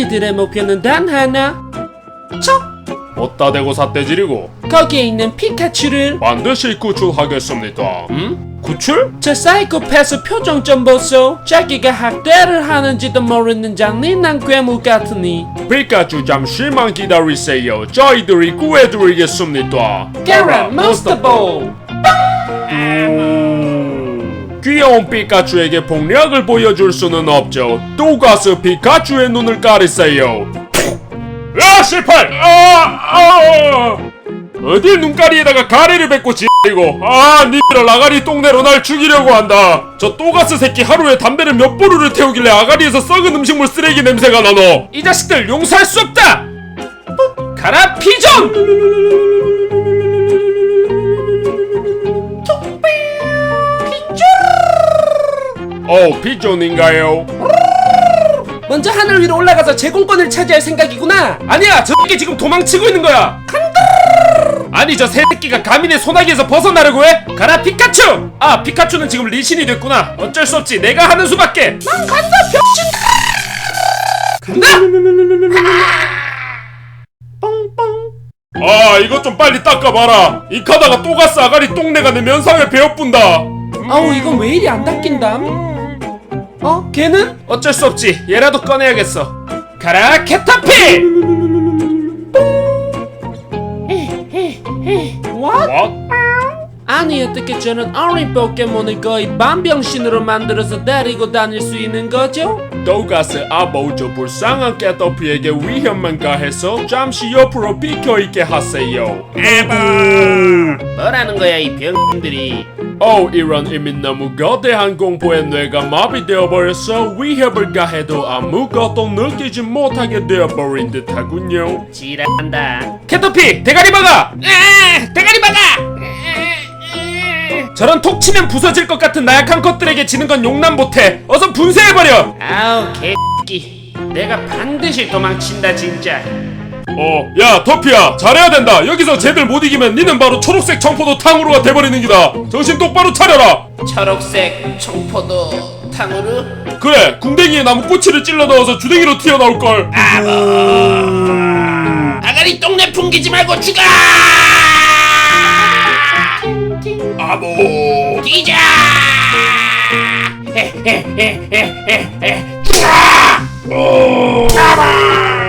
우리들의 목표는 단 하나. 척! 어따 대고 삿대질이고 거기에 있는 피카츄를 반드시 구출하겠습니다. 음? 구출? 저 사이코패스 표정 좀 보소. 자기가 학대를 하는지도 모르는 장난난 괴물 같으니. 피카츄 잠시만 기다리세요. 저희들이 구해드리겠습니다. 게란 몬스터볼. 귀여운 피카츄에게 폭력을 보여줄 수는 없죠. 또 가서 피카츄의 눈을 가리세요. 아 실패! 아, 아! 어디 눈가리에다가 가래를 뱉고 지리고 아 니들 아가리 똥내로 날 죽이려고 한다 저 또가스 새끼 하루에 담배를 몇 보루를 태우길래 아가리에서 썩은 음식물 쓰레기 냄새가 나노 이 자식들 용서할 수 없다 가라 피존 어 피존인가요? 먼저 하늘 위로 올라가서 제공권을 차지할 생각이구나. 아니야 저 새끼 지금 도망치고 있는 거야 아니 저 새끼가 가민의 소나기에서 벗어나려고 해? 가라 피카츄! 아 피카츄는 지금 리신이 됐구나 어쩔 수 없지 내가 하는 수밖에 난 간다 병신. 간다. 뻥뻥. 아 이것 좀 빨리 닦아봐라 이 카다가 또 갔어 아가리 똥내가 내 면상에 베어뿐다 아우 이건 왜 이리 안 닦인담? 어? 걔는? 어쩔 수 없지 얘라도 꺼내야겠어 가라 캐터피! What? 뭐? 아니 어떻게 저는 어린 포켓몬을 거의 만병신으로 만들어서 데리고 다닐 수 있는 거죠? 또가스 아보 저 불쌍한 캐터피에게 위험만 가해서 잠시 옆으로 비켜있게 하세요 뭐라는 거야 이 병들이 어 이런 이미 너무 거대한 공포에 뇌가 마비되어 버려서 위협을 가 해도 아무것도 느끼지 못하게 되어버린 듯하군요. 지랄한다. 캐터피 대가리 박아! 대가리 박아! 저런 톡 치면 부서질 것 같은 나약한 것들에게 지는 건 용납 못해. 어서 분쇄해버려! 아우 개끼. 내가 반드시 도망친다 진짜 어, 야, 터피야, 잘해야 된다. 여기서 쟤들 못 이기면 니는 바로 초록색 청포도 탕후루가 돼버리는 기다. 정신 똑바로 차려라. 초록색 청포도 탕후루 그래, 궁뎅이에 나무 꼬치를 찔러 넣어서 주댕이로 튀어나올 걸. 아가리 똥내 풍기지 말고 죽어! 아보. 뛰자! 뭐라는 거야 이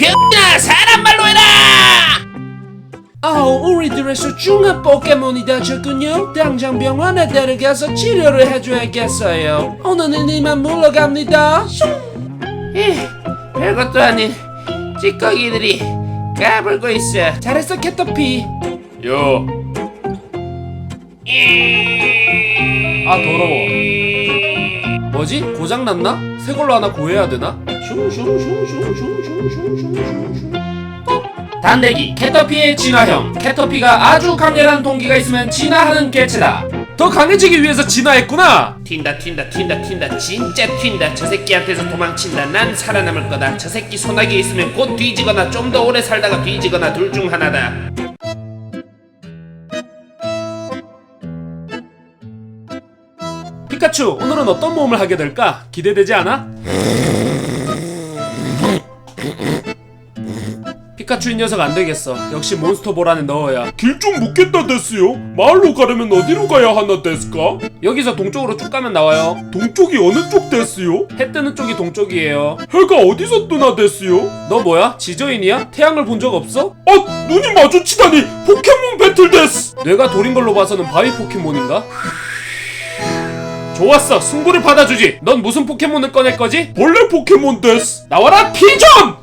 병이나 사람 말로 해라! 아우 우리들의 소중한 포켓몬이 다쳤군요 당장 병원에 데려가서 치료를 해줘야겠어요 오늘은 이만 물러갑니다 에 별것도 아닌 찌꺼기들이 까불고 있어 잘했어 캐터피 여. 아, 더러워. 뭐지? 고장 났나? 새 걸로 하나 구해야 되나? 단대기 캐터피의 진화형. 캐터피가 아주 강렬한 동기가 있으면 진화하는 개체다. 더 강해지기 위해서 진화했구나. 튄다 튄다 튄다 튄다. 진짜 튄다. 저 새끼한테서 도망친다. 난 살아남을 거다. 저 새끼 소나기에 있으면 곧 뒤지거나 좀 더 오래 살다가 뒤지거나 둘 중 하나다. 피카츄, 오늘은 어떤 모험을 하게 될까? 기대되지 않아? 피카츄 이 녀석 안 되겠어. 역시 몬스터볼 안에 넣어야. 길 좀 묻겠다 됐어요. 마을로 가려면 어디로 가야 하나 됐을까? 여기서 동쪽으로 쭉 가면 나와요. 동쪽이 어느 쪽 됐어요? 해 뜨는 쪽이 동쪽이에요. 해가 어디서 뜨나 됐어요? 너 뭐야? 지저인이야? 태양을 본 적 없어? 어, 눈이 마주치다니 포켓몬 배틀 됐어. 내가 돌인 걸로 봐서는 바위 포켓몬인가? 좋았어 승부를 받아주지 넌 무슨 포켓몬을 꺼낼 거지? 벌레 포켓몬 데스 나와라 피존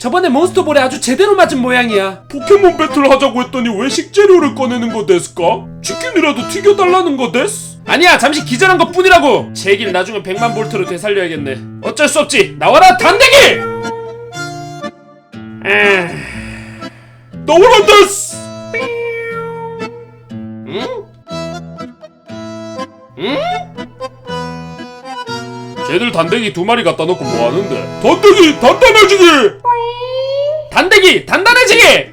저번에 몬스터볼에 아주 제대로 맞은 모양이야 포켓몬 배틀 하자고 했더니 왜 식재료를 꺼내는 거 데스까? 치킨이라도 튀겨달라는 거 데스? 아니야 잠시 기절한 것 뿐이라고 제길 나중에 100만 볼트로 되살려야겠네 어쩔 수 없지 나와라 단대기 나와라 데스 응? 응? 쟤들 단대기 두 마리 갖다 놓고 뭐 하는데? 단대기 단단해지기! 단대기 단단해지기!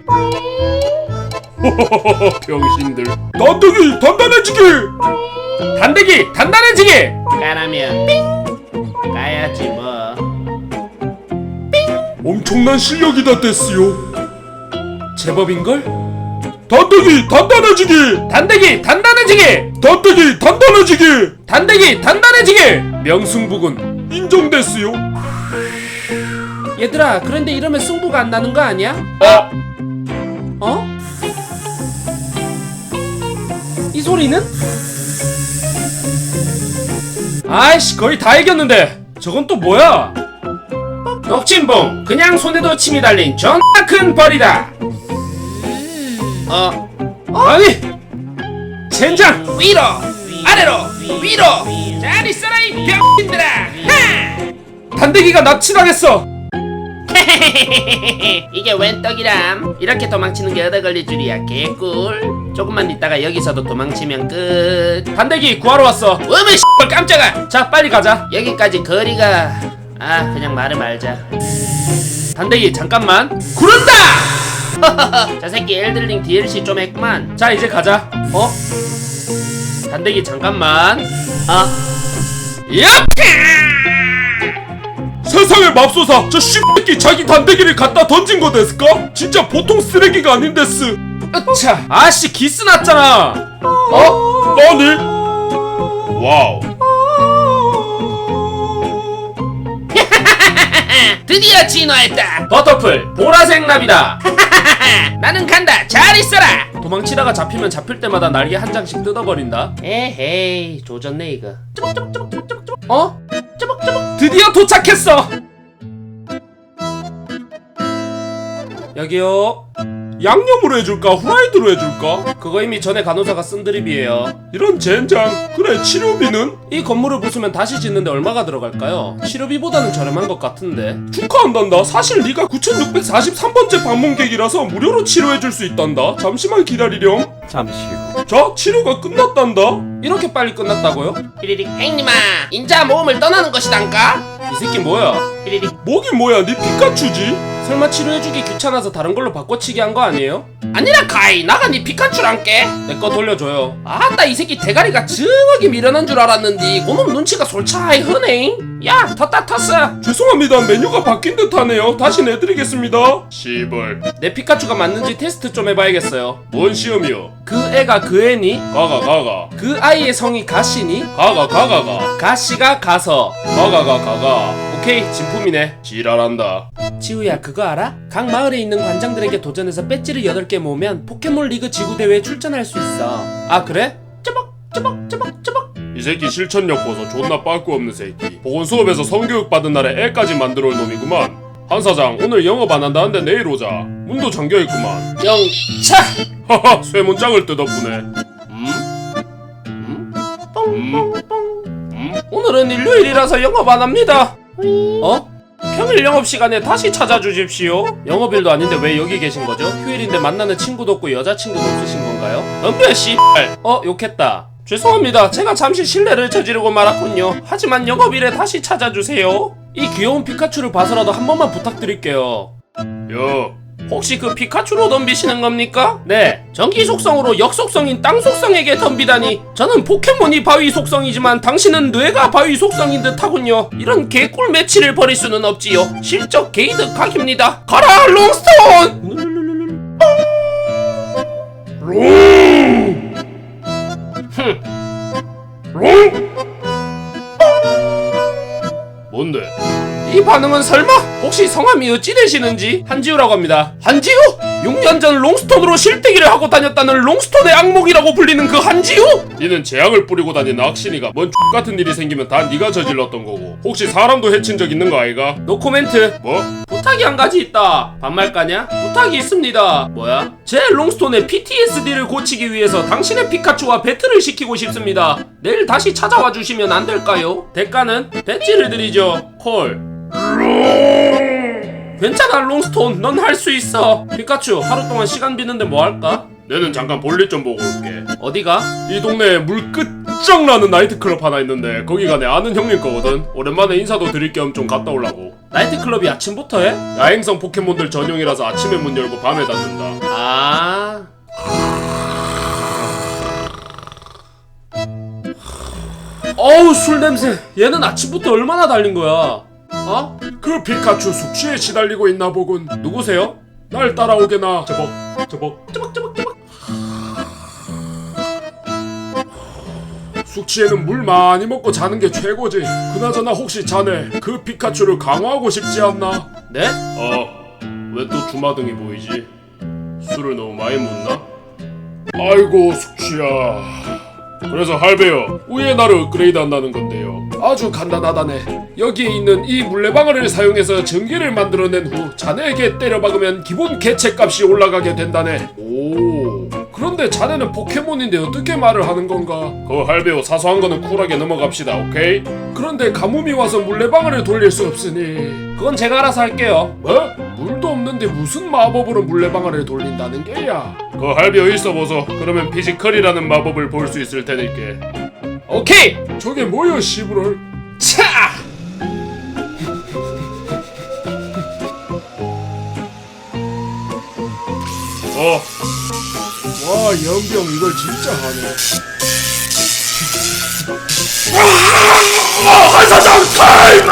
어 병신들. 단대기 단단해지기. 단대기 단단해지기. 까라면 삥 까야지 뭐 엄청난 실력이다 데스요. 제법인걸? 단대기 단단해지기. 단대기 단단해지기. 단대기 단단해지기. 단대기 단단해지기. 명승부군 인정됐어요. 얘들아 그런데 이러면 승부가 안 나는 거 아니야? 어? 어? 이 소리는? 아이씨 거의 다 이겼는데 저건 또 뭐야? 녹침봉 그냥 손에도 침이 달린 존나 큰 벌이다 어 아니 젠장 위로 아래로 위로 잘 있어라 이 병신들아 하! 단대기가 납치당했어 이게 웬 떡이람? 이렇게 도망치는 게 얻어 걸릴 줄이야 개꿀. 조금만 있다가 여기서도 도망치면 끝. 단대기 구하러 왔어. 어머 씨발 깜짝아. 자 빨리 가자. 여기까지 거리가. 아 그냥 말을 말자. 단대기 잠깐만. 구른다! 저 새끼 엘들링 DLC 좀 했구만. 자 이제 가자. 어? 단대기 잠깐만. 어 야! 세상의 맙소사. 저 씨새끼 자기 단대기를 갖다 던진 거 됐을까? 진짜 보통 쓰레기가 아닌데스. 으차 아씨 기스 났잖아. 어? 아니 와우. 드디어 진화했다. 버터풀 보라색 나비다. 나는 간다. 잘 있어라. 도망치다가 잡히면 잡힐 때마다 날개 한 장씩 뜯어버린다. 에헤이 조졌네 이거. 어? 드디어 도착했어. 여기요 양념으로 해줄까? 후라이드로 해줄까? 그거 이미 전에 간호사가 쓴 드립이에요. 이런 젠장. 그래 치료비는? 이 건물을 부수면 다시 짓는데 얼마가 들어갈까요? 치료비보다는 저렴한 것 같은데. 축하한단다. 사실 네가 9643번째 방문객이라서 무료로 치료해줄 수 있단다. 잠시만 기다리렴. 잠시 후. 자 치료가 끝났단다. 이렇게 빨리 끝났다고요? 삐리릭 행님아! 인자 모험을 떠나는 것이단가? 이 새끼 뭐야? 삐리릭 뭐긴 뭐야? 네 피카츄지? 설마 치료해주기 귀찮아서 다른 걸로 바꿔치기 한 거 아니에요? 아니라 카이 나가 네 피카츄랑께. 내거 돌려줘요. 아따 이 새끼 대가리가 정하게 미련한 줄 알았는데 그놈 눈치가 솔차이 흐네. 야 텄다 텄어. 죄송합니다. 메뉴가 바뀐 듯 하네요. 다시 내드리겠습니다. 시벌. 내 피카츄가 맞는지 테스트 좀 해봐야겠어요. 뭔 시험이요? 그 애가 그 애니? 가가 가가. 그 아이의 성이 가시니? 가가 가가가. 가시가 가서. 가가가 가가 오케이 진품이네. 지랄한다. 지우야 그거 알아? 각 마을에 있는 관장들에게 도전해서 배지를 8개 모으면 포켓몬 리그 지구 대회에 출전할 수 있어. 아 그래? 쩌벅 쩌벅 쩌벅 쩌벅. 이 새끼 실천력 보소. 존나 빠꾸 없는 새끼. 보건 수업에서 성교육 받은 날에 애까지 만들어 올 놈이구만. 한 사장 오늘 영업 안 한다는데 내일 오자. 문도 잠겨있구만. 영차! 하하 쇠문장을 뜯어보네. 음? 음? 음? 음? 오늘은 일요일이라서 영업 안 합니다 어? 평일 영업 시간에 다시 찾아주십시오. 영업일도 아닌데 왜 여기 계신 거죠? 휴일인데 만나는 친구도 없고 여자친구도 없으신 건가요? 덤벼 씨발. 어 욕했다. 죄송합니다. 제가 잠시 실례를 저지르고 말았군요. 하지만 영업일에 다시 찾아주세요. 이 귀여운 피카츄를 봐서라도 한 번만 부탁드릴게요. 여. 혹시 그 피카츄로 덤비시는 겁니까? 네. 전기 속성으로 역 속성인 땅 속성에게 덤비다니. 저는 포켓몬이 바위 속성이지만 당신은 뇌가 바위 속성인 듯하군요. 이런 개꿀 매치를 벌일 수는 없지요. 실적 게이드 각입니다. 가라 롱스톤. 롱. 흠. 롱. 뭔데? 이 반응은 설마 혹시 성함이 어찌 되시는지 한지우라고 합니다. 한지우? 6년 전 롱스톤으로 실대기를 하고 다녔다는 롱스톤의 악몽이라고 불리는 그 한지우? 니는 재앙을 뿌리고 다니는 악신이가 뭔 X같은 일이 생기면 다 네가 저질렀던 거고 혹시 사람도 해친 적 있는 거 아이가? 노 코멘트 뭐? 부탁이 한 가지 있다 반말 까냐? 부탁이 있습니다 뭐야? 제 롱스톤의 PTSD를 고치기 위해서 당신의 피카츄와 배틀을 시키고 싶습니다 내일 다시 찾아와 주시면 안 될까요? 대가는 배지를 드리죠 콜 괜찮아 롱스톤. 넌 할 수 있어. 피카츄 하루 동안 시간 비는데 뭐 할까? 내는 잠깐 볼일 좀 보고 올게. 어디가? 이 동네에 물 끝장나는 나이트클럽 하나 있는데 거기가 내 아는 형님 거거든. 오랜만에 인사도 드릴 겸 좀 갔다 오려고. 나이트클럽이 아침부터 해? 야행성 포켓몬들 전용이라서 아침에 문 열고 밤에 닫는다. 아. 어우 술 냄새. 얘는 아침부터 얼마나 달린 거야 어? 그 피카츄 숙취에 시달리고 있나 보군. 누구세요? 날 따라오게나. 저벅, 저벅, 저벅, 저벅, 저벅. 숙취에는 물 많이 먹고 자는 게 최고지. 그나저나 혹시 자네 그 피카츄를 강화하고 싶지 않나? 네? 어, 왜또 주마등이 보이지? 술을 너무 많이 묻나? 아이고 숙취야. 그래서 할배요, 위에 나를 업그레이드 한다는 건데요. 아주 간단하다네. 여기에 있는 이 물레방아를 사용해서 전기를 만들어낸 후 자네에게 때려박으면 기본 개체값이 올라가게 된다네. 오. 그런데 자네는 포켓몬인데 어떻게 말을 하는 건가? 그 할배요 사소한 거는 쿨하게 넘어갑시다, 오케이? 그런데 가뭄이 와서 물레방아를 돌릴 수 없으니 그건 제가 알아서 할게요 뭐? 물도 없는데 무슨 마법으로 물레방아를 돌린다는 게야? 그 할비어 있어 보소. 그러면 피지컬이라는 마법을 볼 수 있을 테니께. 오케이 저게 뭐야, 시부럴? 차 어. 와, 연병 이걸 진짜 하네. 아, 한사장 타임!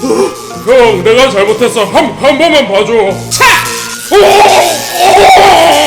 형, 내가 잘못했어. 한, 한 번만 봐줘. 차! 오! 오!